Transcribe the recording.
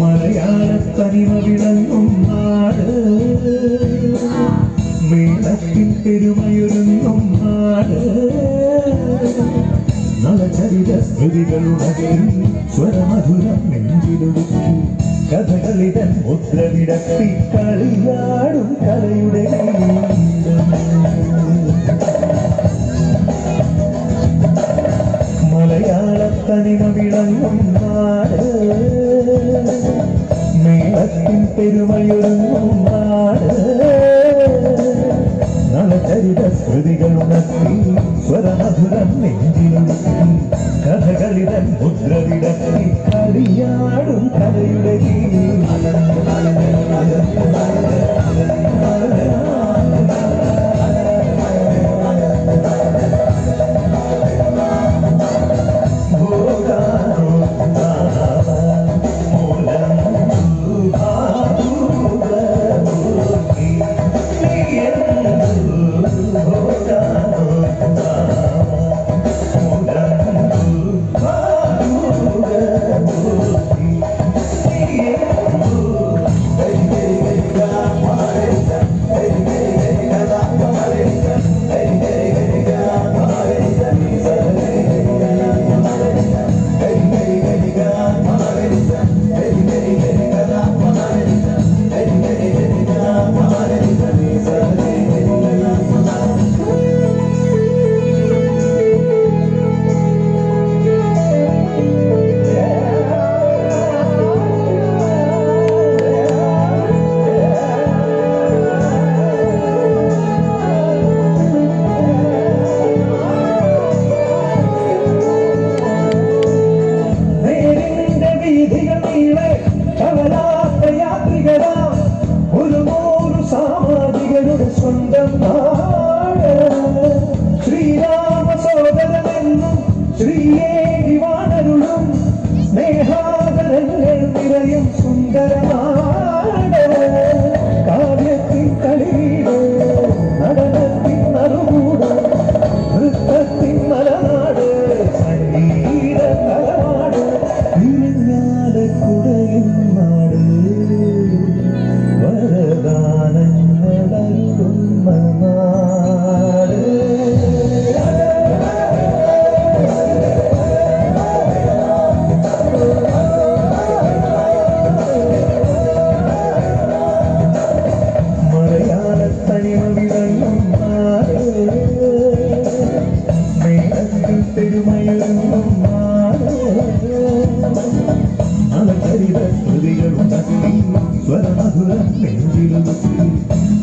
മലയാളത്തനിമ വിളങ്ങും നാട് മേളത്തിൻ പെരുമയൊരുങ്ങും നാട് നളചരിത സ്മൃതികളുടകരും സ്വരമധുരം നെഞ്ചിലൊടുക്കി കഥകളിതൻ മുദ്ര വിടത്തി കളിയാടും കലയുടെ ഗീതം. മലയാളത്തനിമ വിളങ്ങും നാട് മേളത്തിൻ പെരുമയൊരുങ്ങും നാട് നളചരിത സ്മൃതികൾ ഉണർത്തി സ്വരമധുരം നെഞ്ചിലുണർത്തി കഥകളിതൻ മുദ്രവിടത്തി കളിയാടും കലയുടെ സ്നേഹാദരങ്ങൾ നിറയും കഥകളിത മുദ്രവിടർത്തി